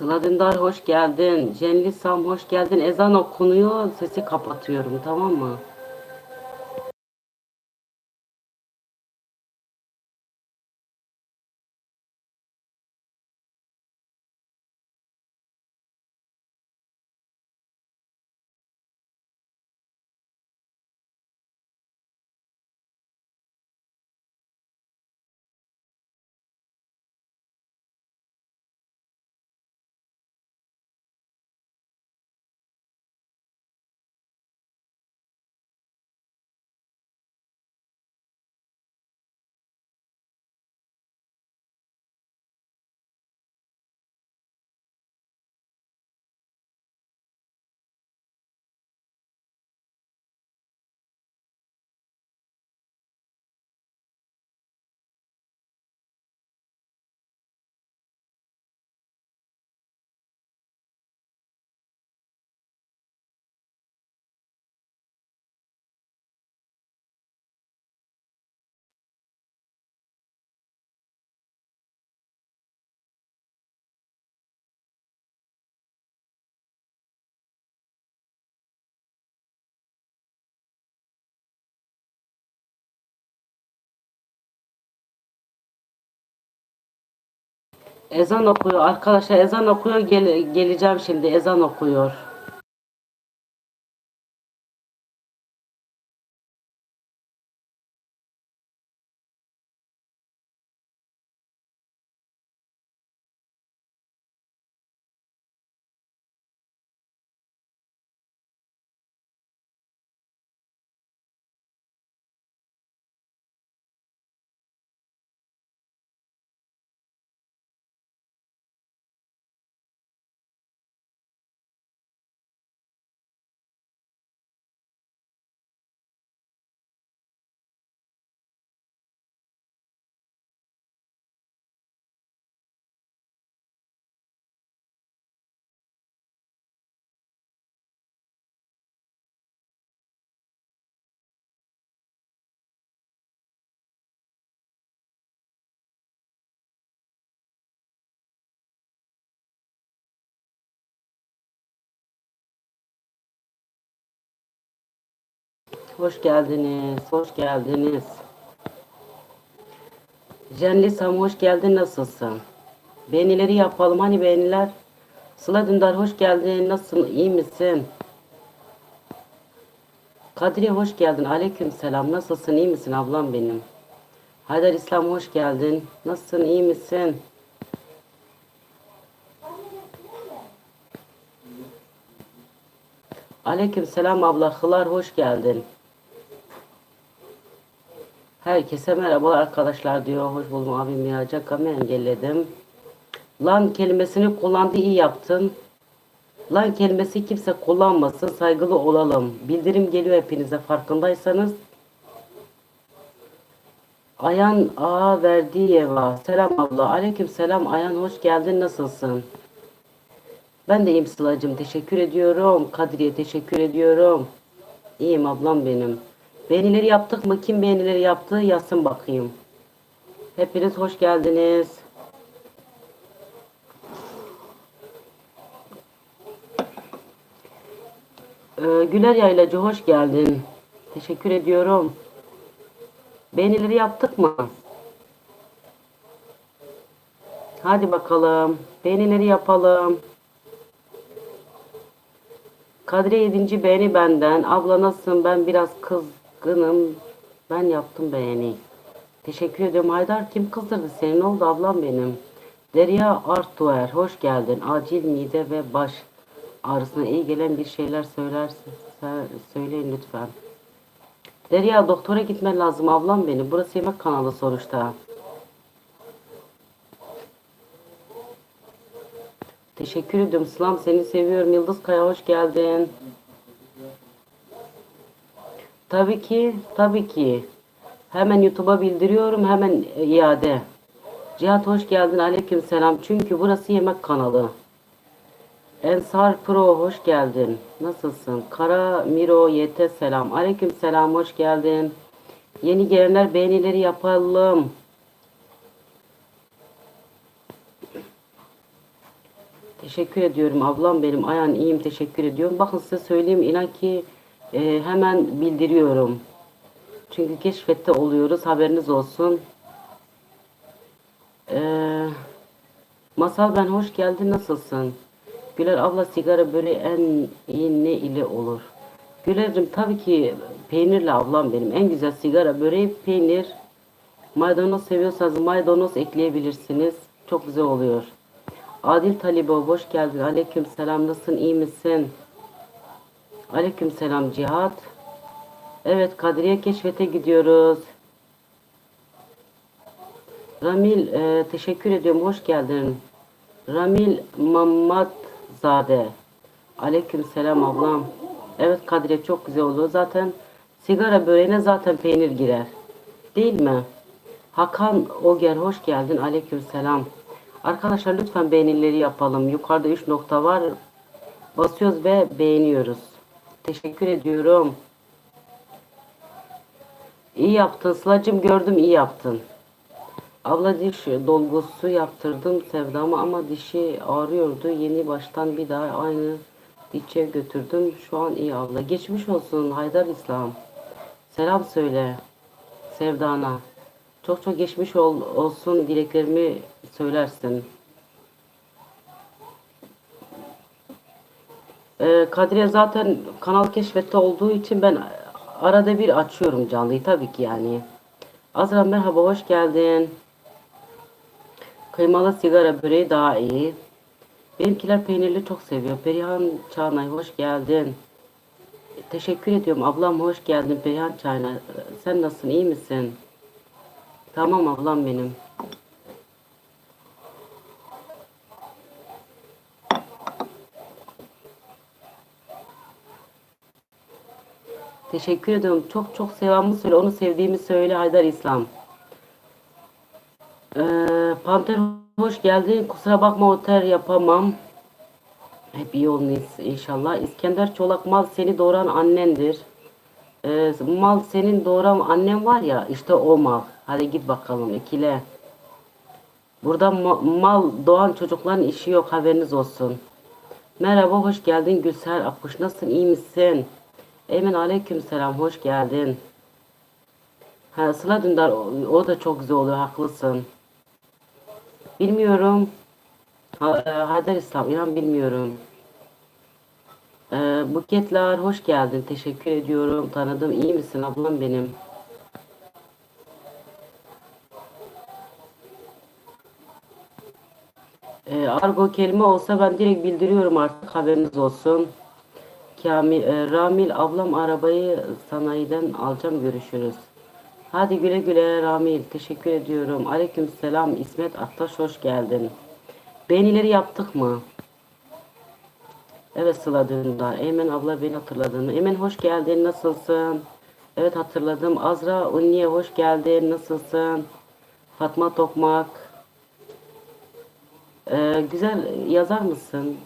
Sıla Dündar hoş geldin. Cenli Sam hoş geldin. Ezan okunuyor. Sesi kapatıyorum tamam mı? Ezan okuyor arkadaşlar. Ezan okuyor. Gel geleceğim şimdi. Ezan okuyor. Hoş geldiniz. Hoş geldiniz. Cenli Sam hoş geldin. Nasılsın? Beğenileri yapalım. Hani beğeniler? Sıla Dündar hoş geldin. Nasılsın? İyi misin? Kadriye hoş geldin. Aleyküm selam. Nasılsın? İyi misin ablam benim? Haydar İslam hoş geldin. Nasılsın? İyi misin? Aleyküm selam abla. Hılar hoş geldin. Herkese merhaba arkadaşlar diyor. Hoş buldum abim ya. Cakamı engelledim. Lan kelimesini kullandı iyi yaptın. Lan kelimesi kimse kullanmasın. Saygılı olalım. Bildirim geliyor hepinize farkındaysanız. Ayan A Verdiyeva. Selam abla. Aleyküm selam. Ayan hoş geldin. Nasılsın? Ben de iyiyim Sıla'cığım. Teşekkür ediyorum. Kadriye teşekkür ediyorum. İyiyim ablam benim. Beğenileri yaptık mı? Kim beğenileri yaptı? Yazsın bakayım. Hepiniz hoş geldiniz. Ee, Güler Yaylacı hoş geldin. Teşekkür ediyorum. Beğenileri yaptık mı? Hadi bakalım. Beğenileri yapalım. Kadri 7. beğeni benden. Abla nasılsın? Ben biraz kızgınım. Ben yaptım beğeni. Teşekkür ediyorum. Haydar kim kızdırdı seni? Ne oldu ablam benim? Derya Artuer. Hoş geldin. Acil mide ve baş ağrısına iyi gelen bir şeyler söylersin. Sö- Söyleyin lütfen. Derya doktora gitmen lazım ablam benim. Burası yemek kanalı sonuçta. Teşekkür ediyorum Sılam seni seviyorum. Yıldız Kaya hoş geldin. Tabii ki, tabii ki. Hemen YouTube'a bildiriyorum, hemen e, iade. Cihat hoş geldin, aleyküm selam. Çünkü burası yemek kanalı. Ensar Pro hoş geldin. Nasılsın? Kara Miro Yete selam. Aleyküm selam, hoş geldin. Yeni gelenler beğenileri yapalım. Teşekkür ediyorum ablam benim. Ayağın iyiyim teşekkür ediyorum. Bakın size söyleyeyim inan ki e, hemen bildiriyorum. Çünkü keşfette oluyoruz haberiniz olsun. Ee, Masal ben hoş geldin nasılsın? Güler abla sigara böyle en iyi ne ile olur? Güler'cim tabii ki peynirle ablam benim. En güzel sigara böreği peynir. Maydanoz seviyorsanız maydanoz ekleyebilirsiniz. Çok güzel oluyor. Adil Talibo hoş geldin. Aleyküm selam nasılsın iyi misin? Aleyküm selam Cihat. Evet Kadriye Keşfet'e gidiyoruz. Ramil e, teşekkür ediyorum. Hoş geldin. Ramil Mamatzade. Aleyküm selam ablam. Evet Kadriye çok güzel oldu. Zaten sigara böreğine zaten peynir girer. Değil mi? Hakan Oger hoş geldin. Aleyküm selam. Arkadaşlar lütfen beğenileri yapalım. Yukarıda 3 nokta var. Basıyoruz ve beğeniyoruz. Teşekkür ediyorum. İyi yaptın Sıla'cığım gördüm iyi yaptın. Abla diş dolgusu yaptırdım Sevdam'a ama dişi ağrıyordu. Yeni baştan bir daha aynı dişe götürdüm. Şu an iyi abla. Geçmiş olsun Haydar İslam. Selam söyle Sevdana. Çok çok geçmiş ol, olsun dileklerimi söylersin. Ee, Kadriye zaten kanal keşfette olduğu için ben arada bir açıyorum canlıyı tabii ki yani. Azra merhaba hoş geldin. Kıymalı sigara böreği daha iyi. Benimkiler peynirli çok seviyor. Perihan Çağnay hoş geldin. Teşekkür ediyorum ablam hoş geldin Perihan Çağnay. Sen nasılsın iyi misin? Tamam ablam benim. Teşekkür ediyorum. Çok çok sevamı söyle. Onu sevdiğimi söyle Haydar İslam. Ee, Panter hoş geldin. Kusura bakma otel yapamam. Hep iyi olun inşallah. İskender Çolak mal seni doğuran annendir. Ee, mal senin doğuran annen var ya işte o mal. Hadi git bakalım ikile. Burada ma- mal doğan çocukların işi yok haberiniz olsun. Merhaba hoş geldin Gülser Akkuş nasılsın iyi misin? Emin aleyküm selam hoş geldin. Ha, Sıla Dündar o, o da çok güzel oluyor haklısın. Bilmiyorum. Ha, e, Haydar İslam inan bilmiyorum. Ee, Buketler hoş geldin. Teşekkür ediyorum. Tanıdım. İyi misin ablam benim? Ee, argo kelime olsa ben direkt bildiriyorum artık haberiniz olsun. Kamil, e, Ramil ablam arabayı sanayiden alacağım görüşürüz. Hadi güle güle Ramil teşekkür ediyorum. Aleyküm selam İsmet Attaş hoş geldin. Beğenileri yaptık mı? Evet Sıla Dündar. Eymen abla beni hatırladın mı? Eymen hoş geldin nasılsın? Evet hatırladım. Azra Unniye hoş geldin nasılsın? Fatma Tokmak. Ee, güzel yazar mısın?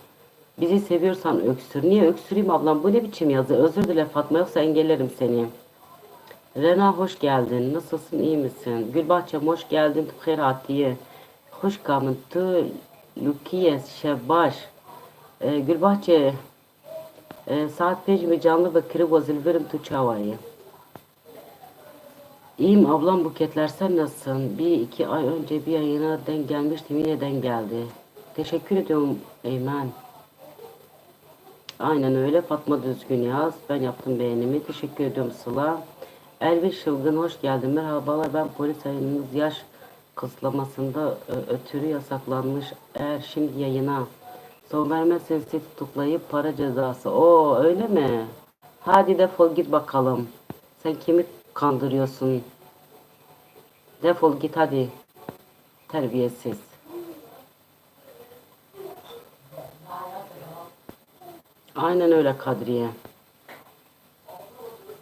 Bizi seviyorsan öksür. Niye öksüreyim ablam? Bu ne biçim yazı? Özür dile Fatma yoksa engellerim seni. Rena hoş geldin. Nasılsın? iyi misin? Gülbahçem hoş geldin. Tkher Atiye. Hoş geldin. Tu Lukiye Şebaş. Ee, Gülbahçe e, saat 5 mi canlı ve kırık vazilverim tu çavayı. İyiyim ablam buketler sen nasılsın? Bir iki ay önce bir yayına denk gelmiştim yine denk geldi. Teşekkür ediyorum Eymen. Aynen öyle Fatma Düzgün yaz. Ben yaptım beğenimi. Teşekkür ediyorum Sıla. Elvis Şılgın hoş geldin. Merhabalar ben polis yayınımız yaş kısıtlamasında ö- ötürü yasaklanmış. Eğer şimdi yayına son vermezsen sizi tutuklayıp para cezası. Oo öyle mi? Hadi defol git bakalım. Sen kimi kandırıyorsun? Defol git hadi. Terbiyesiz. Aynen öyle Kadriye.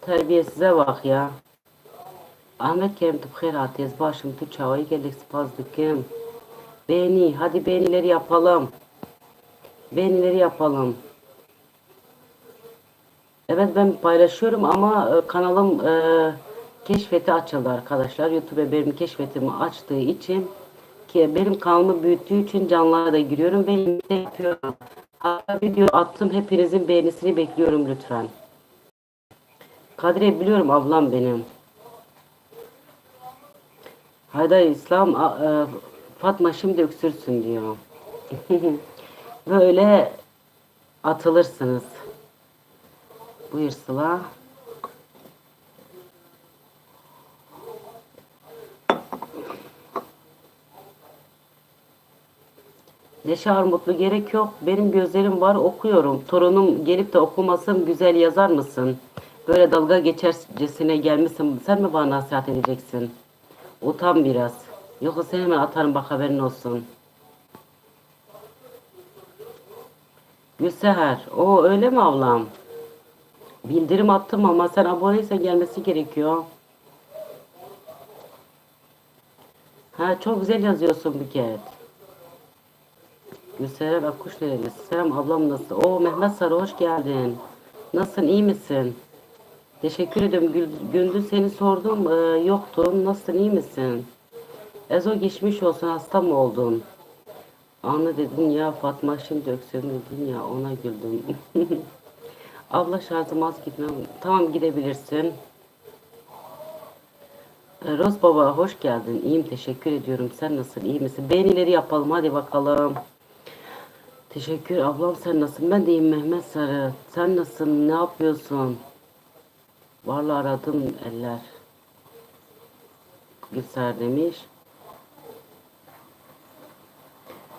Terbiyesize bak ya. Ahmet Kerim tıpkır atez başım tu çavayı geldik spazdıkım. Beğeni hadi beğenileri yapalım. Beğenileri yapalım. Evet ben paylaşıyorum ama e, kanalım e, keşfeti açıldı arkadaşlar. YouTube benim keşfetimi açtığı için ki benim kanalımı büyüttüğü için canlılara da giriyorum ve yapıyorum. Video attım. Hepinizin beğenisini bekliyorum lütfen. Kadriye biliyorum ablam benim. Haydar İslam a- e, Fatma şimdi öksürsün diyor. Böyle atılırsınız. Buyur Sıla. Neşe Armutlu gerek yok. Benim gözlerim var okuyorum. Torunum gelip de okumasın güzel yazar mısın? Böyle dalga geçercesine gelmişsin. Sen mi bana nasihat edeceksin? Utan biraz. Yoksa seni hemen atarım bak haberin olsun. Gülseher. O öyle mi ablam? Bildirim attım ama sen aboneysen gelmesi gerekiyor. Ha çok güzel yazıyorsun Büket. Gülseren Akkuş nerelisin? Selam ablam nasıl? Oo Mehmet Sarı hoş geldin. Nasılsın iyi misin? Teşekkür ederim. Gündüz seni sordum. Ee, yoktun. Nasılsın iyi misin? Ezo geçmiş olsun. Hasta mı oldun? Anne dedin ya Fatma şimdi öksürüyorum dedin ya ona güldüm. Abla şarjım az gitmem. Tamam gidebilirsin. Ee, Roz baba hoş geldin. İyiyim teşekkür ediyorum. Sen nasılsın? iyi misin? Beğenileri yapalım hadi bakalım. Teşekkür ablam sen nasılsın? Ben de iyiyim Mehmet Sarı. Sen nasılsın? Ne yapıyorsun? Vallahi aradım eller. Gülser demiş.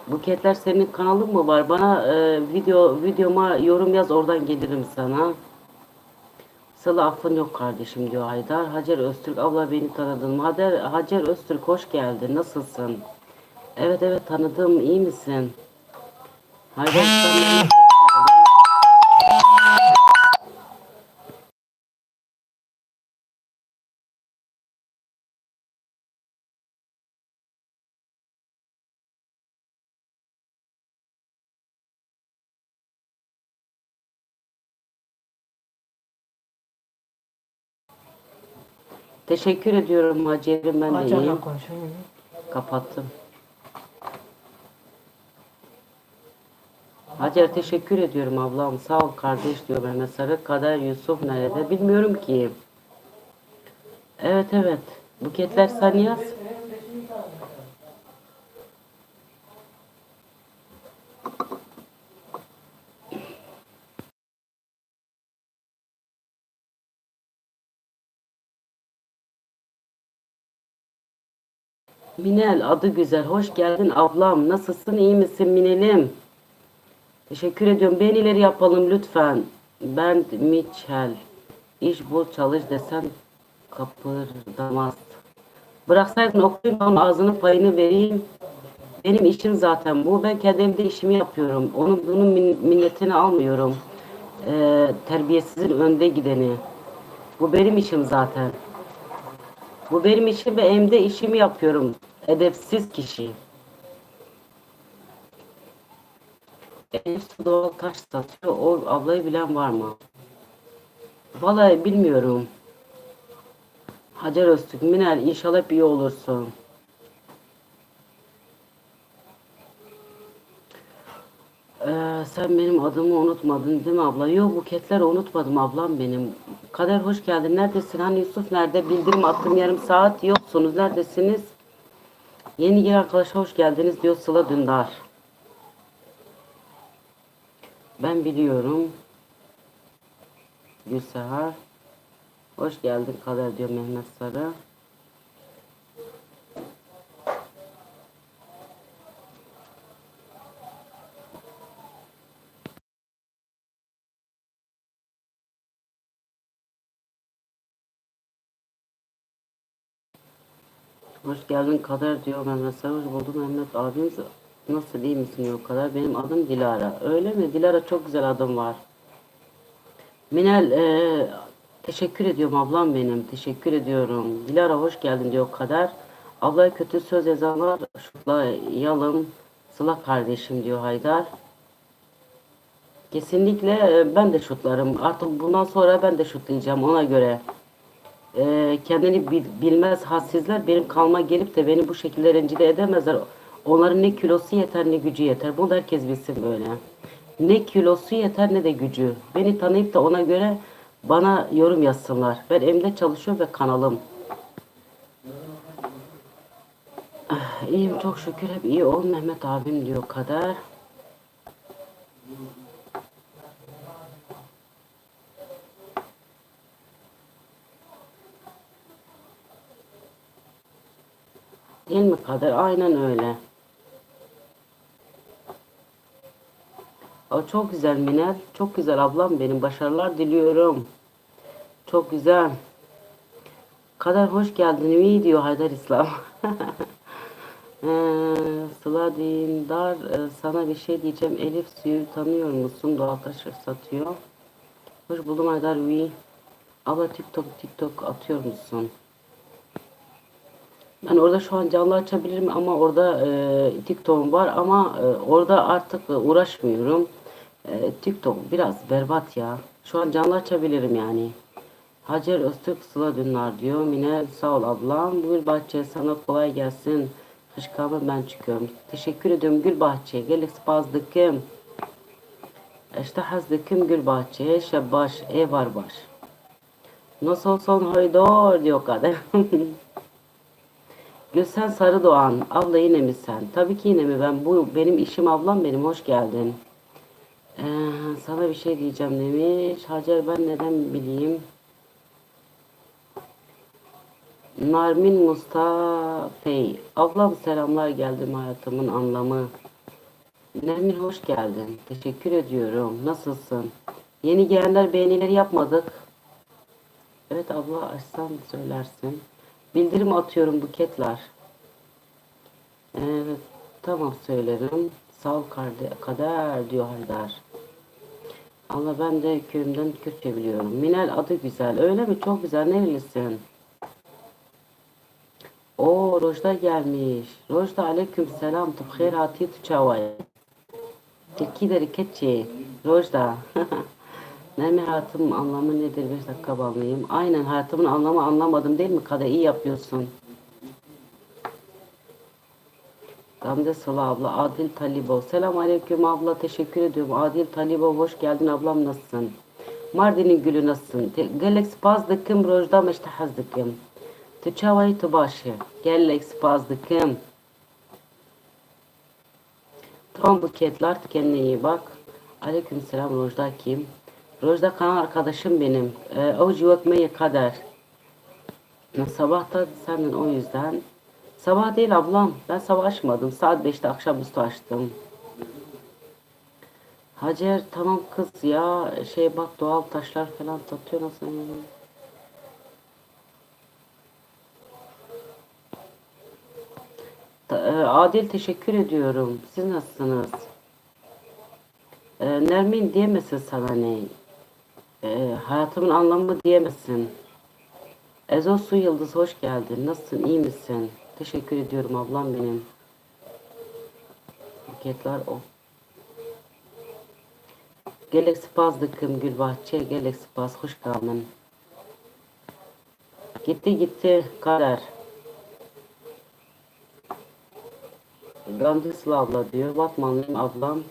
Buketler senin kanalın mı var? Bana e, video videoma yorum yaz oradan gelirim sana. Sıla affın yok kardeşim diyor Haydar. Hacer Öztürk abla beni tanıdın mı? Hacer, Hacer Öztürk hoş geldin. Nasılsın? Evet evet tanıdım. İyi misin? Teşekkür ediyorum Hacer'im ben de iyiyim. Kapattım. Hacer teşekkür ediyorum ablam. Sağ ol kardeş diyor Mehmet Sarı. Kader Yusuf nerede? Bilmiyorum ki. Evet evet. Buketler sen yaz. Minel adı güzel. Hoş geldin ablam. Nasılsın? iyi misin Minelim? Teşekkür ediyorum. Beğenileri yapalım lütfen. Ben Mitchell. İş bul çalış desen kapırdamaz. Bıraksaydın okuyayım onun ağzının payını vereyim. Benim işim zaten bu. Ben kendi evde işimi yapıyorum. Onun bunun min- minnetini almıyorum. Ee, terbiyesizin önde gideni. Bu benim işim zaten. Bu benim işim ve evde işimi yapıyorum. Edepsiz kişi. Elif doğal taş satıyor. O ablayı bilen var mı? Vallahi bilmiyorum. Hacer Öztürk, Minel inşallah iyi olursun. Ee, sen benim adımı unutmadın değil mi abla? Yok buketleri unutmadım ablam benim. Kader hoş geldin. Neredesin? Hani Yusuf nerede? Bildirim attım yarım saat. Yoksunuz. Neredesiniz? Yeni gelen arkadaşa hoş geldiniz diyor Sıla Dündar. Ben biliyorum. Gülseher. Hoş geldin Kader diyor Mehmet Sarı. Hoş geldin Kader diyor Mehmet Sarı. Hoş buldum Mehmet abimiz. Nasıl iyi misin diyor Kader. Benim adım Dilara. Öyle mi? Dilara çok güzel adım var. Minel e, teşekkür ediyorum ablam benim. Teşekkür ediyorum. Dilara hoş geldin diyor Kader. Ablaya kötü söz yazanlar şutlayalım. Sıla kardeşim diyor Haydar. Kesinlikle e, ben de şutlarım. Artık bundan sonra ben de şutlayacağım ona göre. E, kendini bil- bilmez hassizler benim kalma gelip de beni bu şekilde rencide edemezler. Onların ne kilosu yeter ne gücü yeter. Bunu herkes bilsin böyle. Ne kilosu yeter ne de gücü. Beni tanıyıp da ona göre bana yorum yazsınlar. Ben evimde çalışıyorum ve kanalım. Ah, çok şükür hep iyi ol Mehmet abim diyor Kader. Değil mi Kader? Aynen öyle. Çok güzel Minel. Çok güzel ablam benim. Başarılar diliyorum. Çok güzel. Kader hoş geldin. İyi diyor Haydar İslam. Ee, Sıla Dindar e, sana bir şey diyeceğim. Elif suyu tanıyor musun? Doğal taşı satıyor. Hoş buldum Haydar Uy. Abla TikTok TikTok atıyor musun? Ben orada şu an canlı açabilirim ama orada e, TikTok'um var ama e, orada artık e, uğraşmıyorum. E, TikTok biraz berbat ya. Şu an canlı açabilirim yani. Hacer Öztürk Sıla Dünler diyor. Mine sağ ol ablam. Gülbahçe sana kolay gelsin. Kışkabı ben çıkıyorum. Teşekkür ediyorum Gülbahçe. Gelek spazdıkım. İşte hazdıkım Gülbahçe. Şebbaş. E var baş. Nasıl olsun haydar diyor kadın. Gülsen Sarıdoğan. Abla yine mi sen? Tabii ki yine mi ben? Bu benim işim ablam benim. Hoş geldin. Ee, sana bir şey diyeceğim demiş. Hacer ben neden bileyim? Narmin Mustafa'yı. Ablam selamlar geldim hayatımın anlamı. Nermin hoş geldin. Teşekkür ediyorum. Nasılsın? Yeni gelenler beğenileri yapmadık. Evet abla açsan söylersin. Bildirim atıyorum buketler. Evet tamam söylerim. Sağ kader diyor Haydar. Allah ben de köyümden Kürtçe biliyorum. Minel adı güzel. Öyle mi? Çok güzel. Nerelisin? O Rojda gelmiş. Rojda aleyküm selam. Tıbkhir hati tuçavay. Tilki deri keçi. Rojda. Nermin hayatımın anlamı nedir? Beş dakika bağlayayım. Aynen hayatımın anlamı anlamadım değil mi? Kader iyi yapıyorsun. Gamze Sıla abla. Adil Talibov. Selam aleyküm abla. Teşekkür ediyorum. Adil Talibov hoş geldin ablam nasılsın? Mardin'in gülü nasılsın? Gelek spazdıkım rojda meştahazdıkım. Tüçavayı tıbaşı. Gelek spazdıkım. Tamam buketler kendine iyi bak. Aleyküm selam Rojda kim? Rojda kanal arkadaşım benim. Ee, o civakmeye kadar. Sabah da senden o yüzden. Sabah değil ablam. Ben sabah açmadım. Saat 5'te akşamüstü açtım. Hacer tamam kız ya. Şey bak doğal taşlar falan satıyor nasıl? E, Adil teşekkür ediyorum. Siz nasılsınız? E, Nermin diyemezsin sana ne? E, hayatımın anlamı diyemezsin. Ezo Su Yıldız hoş geldin. Nasılsın? iyi misin? Teşekkür ediyorum ablam benim. Buketler o. Gelek spazdıkım Gülbahçe. Gelek spaz. Hoş geldin. Gitti gitti kader. Sıla abla diyor. Batmanlıyım ablam.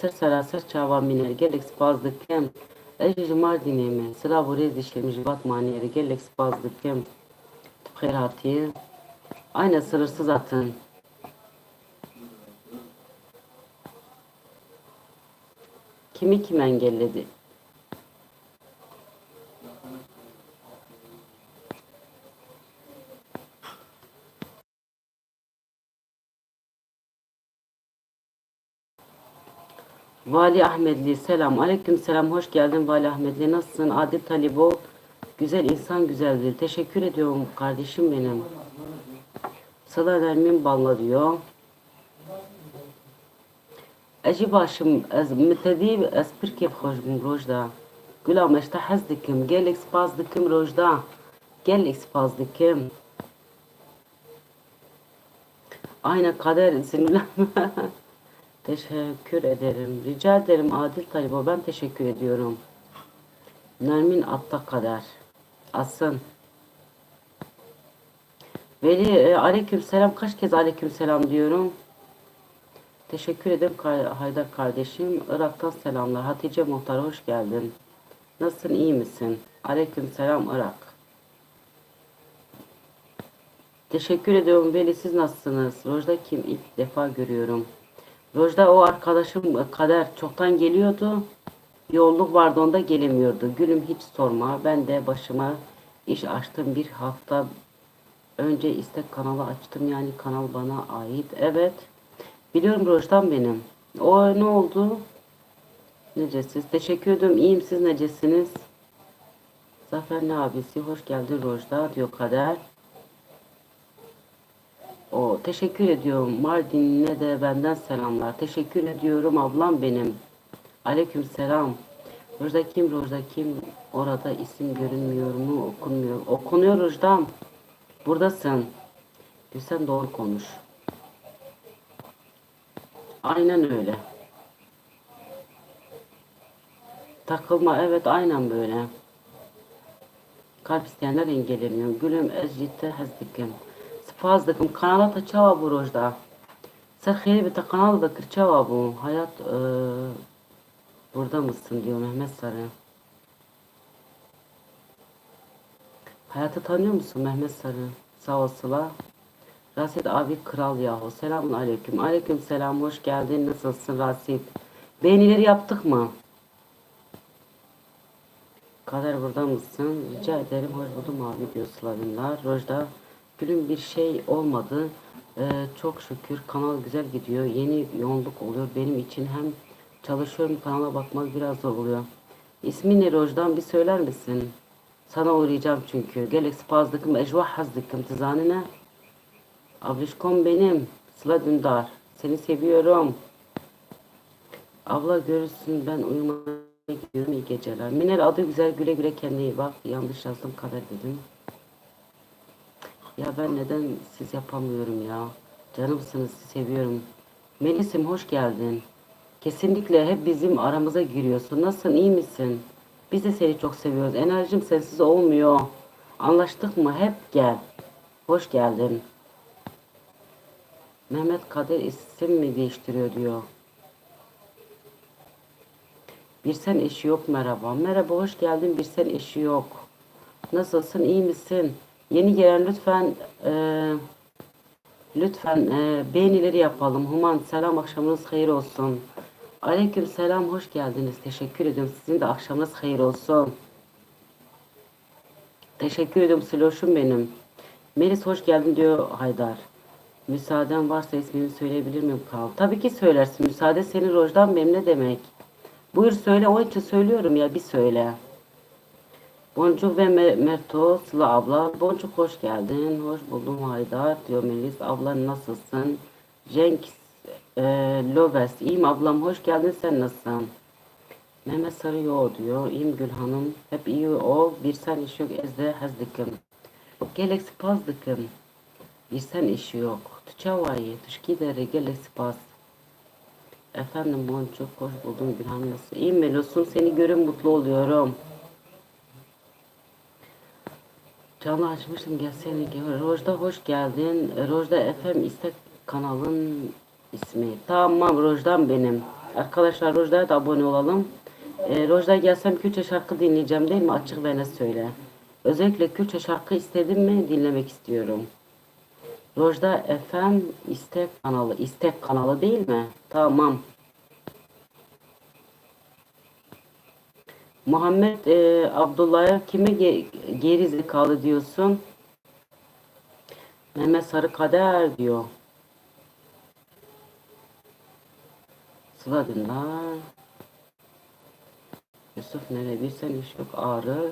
Sır sarasır çava miner. Gelek spazdıkım. Ejji Mardin'e mi? Sıra buraya dişlemiş Batmaniyeri. Gelek spazdıkım. Khairati. Aynen sınırsız atın. Kimi kim engelledi? Vali Ahmetli selam. Aleyküm selam. Hoş geldin Vali Ahmetli. Nasılsın? Adil Talibov. Güzel insan güzeldir. Teşekkür ediyorum kardeşim benim. Sılalar min bağla diyor. Ecî başım ez mitedî ez pir kef xojbûm rojda. Gula me işte hez dikim gelek spas dikim rojda. Gelek spas dikim. Aynen kader isimlenme. Teşekkür ederim. Rica ederim Adil Taliba. Ben teşekkür ediyorum. Nermin Atta kadar. Asın. Veli e, aleyküm selam. Kaç kez aleyküm selam diyorum. Teşekkür ederim Haydar kardeşim. Irak'tan selamlar. Hatice Muhtar hoş geldin. Nasılsın iyi misin? Aleyküm selam Irak. Teşekkür ediyorum Veli siz nasılsınız? Rojda kim? İlk defa görüyorum. Rojda o arkadaşım e, Kader çoktan geliyordu. Yolluk vardı onda gelemiyordu. Gülüm hiç sorma. Ben de başıma iş açtım bir hafta önce istek kanalı açtım. Yani kanal bana ait. Evet. Biliyorum Rojdan benim. O ne oldu? Necesiz? Teşekkür ederim. İyiyim siz necesiniz? Zafer ne abisi? Hoş geldin Rojda diyor Kader. O teşekkür ediyorum. Mardin'e de benden selamlar. Teşekkür ediyorum ablam benim. Aleyküm selam. Rojda kim? Rojda kim? Orada isim görünmüyor mu? Okunmuyor. Okunuyor Rojdam. Buradasın. Gülsen doğru konuş. Aynen öyle. Takılma evet aynen böyle. Kalp isteyenler engelleniyor. Gülüm ezcitte hezdikim. Spazdikim. Kanala ta çava bu rojda. Xeyri bir ta kanal da kır çava bu. Hayat eee, burada mısın diyor Mehmet Sarı. Hayatı tanıyor musun Mehmet Sarı? Sağ ol Sıla. Rasit abi kral yahu. Selamun aleyküm. Aleyküm selam. Hoş geldin. Nasılsın Rasit? Beğenileri yaptık mı? Kader burada mısın? Rica ederim. Hoş buldum abi diyor Slavinler. Rojda gülüm bir şey olmadı. Ee, çok şükür kanal güzel gidiyor. Yeni yoğunluk oluyor. Benim için hem çalışıyorum kanala bakmak biraz zor oluyor. İsmin ne Rojdan bir söyler misin? Sana uğrayacağım çünkü. Gelek spazdıkım, ecvah hazdıkım. Tızanı ne? Ablişkom benim. Sıla Dündar. Seni seviyorum. Abla görürsün ben uyumaya gidiyorum iyi geceler. Minel adı güzel güle güle kendine bak. Yanlış yazdım kader dedim. Ya ben neden siz yapamıyorum ya. Canımsınız seviyorum. Melis'im hoş geldin. Kesinlikle hep bizim aramıza giriyorsun. Nasılsın iyi misin? Biz de seni çok seviyoruz. Enerjim sensiz olmuyor. Anlaştık mı? Hep gel. Hoş geldin. Mehmet Kader isim mi değiştiriyor diyor. Bir sen eşi yok merhaba. Merhaba hoş geldin bir sen eşi yok. Nasılsın iyi misin? Yeni gelen lütfen eee, lütfen eee, beğenileri yapalım. Human selam akşamınız hayır olsun. Aleyküm selam hoş geldiniz. Teşekkür ediyorum. Sizin de akşamınız hayır olsun. Teşekkür ediyorum Siloş'um benim. Melis hoş geldin diyor Haydar. Müsaaden varsa ismini söyleyebilir miyim Kral? Tabii ki söylersin. Müsaade senin Rojdan benim ne demek? Buyur söyle. Onun için söylüyorum ya bir söyle. Boncuk ve Me- Merto Sıla abla. Boncuk hoş geldin. Hoş buldum Haydar diyor Melis. Abla nasılsın? Cenk e, Loves. İyiyim ablam hoş geldin. Sen nasılsın? Mehmet Sarı yo diyor. İyiyim Gül Hanım. Hep iyi ol. Bir sen iş yok. Ezde hazdıkım. Gelek spazdıkım. Bir sen işi yok. Tüçavayı. Tüşkidere gelek spaz. Efendim Boncuk hoş buldum Gül Hanım nasıl? İyiyim Melos'um. Seni görün mutlu oluyorum. Canlı açmıştım gelsene gel. Rojda hoş geldin. Rojda FM istek kanalın ismi. Tamam Rojdan benim. Arkadaşlar Rojda'ya da abone olalım. Ee, Rojda gelsem Kürtçe şarkı dinleyeceğim değil mi? Açık net söyle. Özellikle Kürtçe şarkı istedim mi dinlemek istiyorum. Rojda FM istek kanalı. istek kanalı değil mi? Tamam. Muhammed e, Abdullah'a kime ge- geri zekalı diyorsun? Mehmet Sarı Kader diyor. Sıla Dündar. Yusuf nere bir sen iş yok ağrı.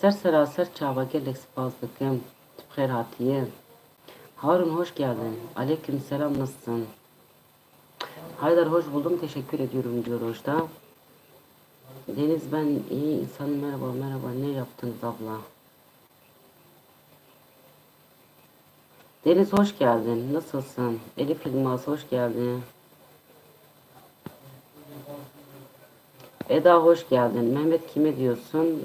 Ser seraser çava gelek spazlıkım. Tıpkır hatiye. Harun hoş geldin. Aleyküm selam nasılsın? Haydar hoş buldum. Teşekkür ediyorum diyor Rojda. Deniz ben iyi insanım merhaba merhaba ne yaptınız abla? Deniz hoş geldin. Nasılsın? Elif Yılmaz hoş geldin. Eda hoş geldin. Mehmet kime diyorsun?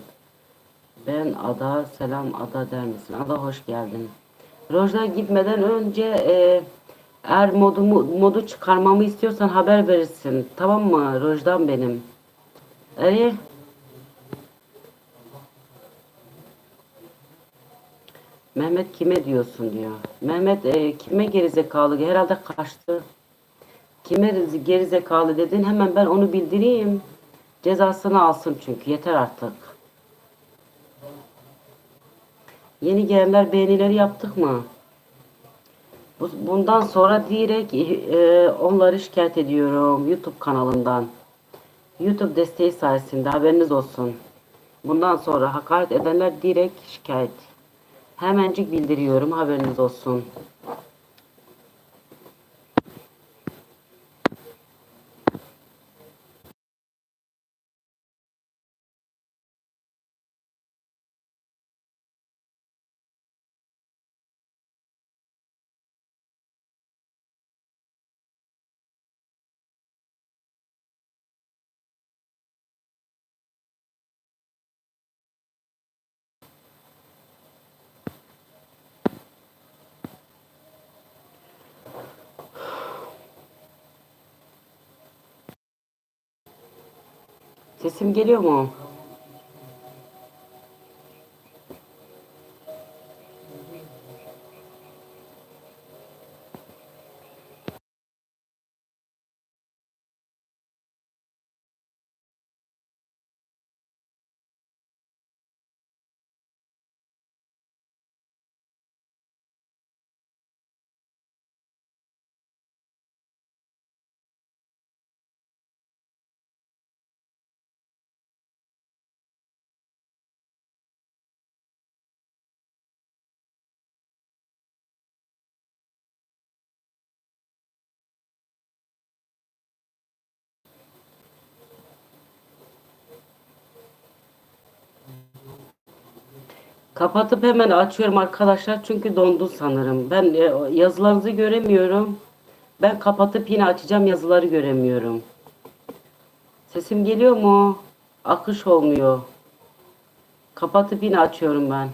Ben Ada selam Ada der misin? Ada hoş geldin. Rojda gitmeden önce e, Eğer modumu, modu çıkarmamı istiyorsan haber verirsin. Tamam mı? Rojdan benim. Eri. Mehmet kime diyorsun diyor. Mehmet e, kime gerizekalı? Herhalde kaçtı. Kime gerizekalı dedin hemen ben onu bildireyim. Cezasını alsın çünkü yeter artık. Yeni gelenler beğenileri yaptık mı? Bu- Bundan sonra direkt e, onları şikayet ediyorum YouTube kanalından. YouTube desteği sayesinde haberiniz olsun. Bundan sonra hakaret edenler direkt şikayet. Hemencik bildiriyorum haberiniz olsun. Sesim geliyor mu? Kapatıp hemen açıyorum arkadaşlar çünkü dondu sanırım. Ben e, yazılarınızı göremiyorum. Ben kapatıp yine açacağım yazıları göremiyorum. Sesim geliyor mu? Akış olmuyor. Kapatıp yine açıyorum ben.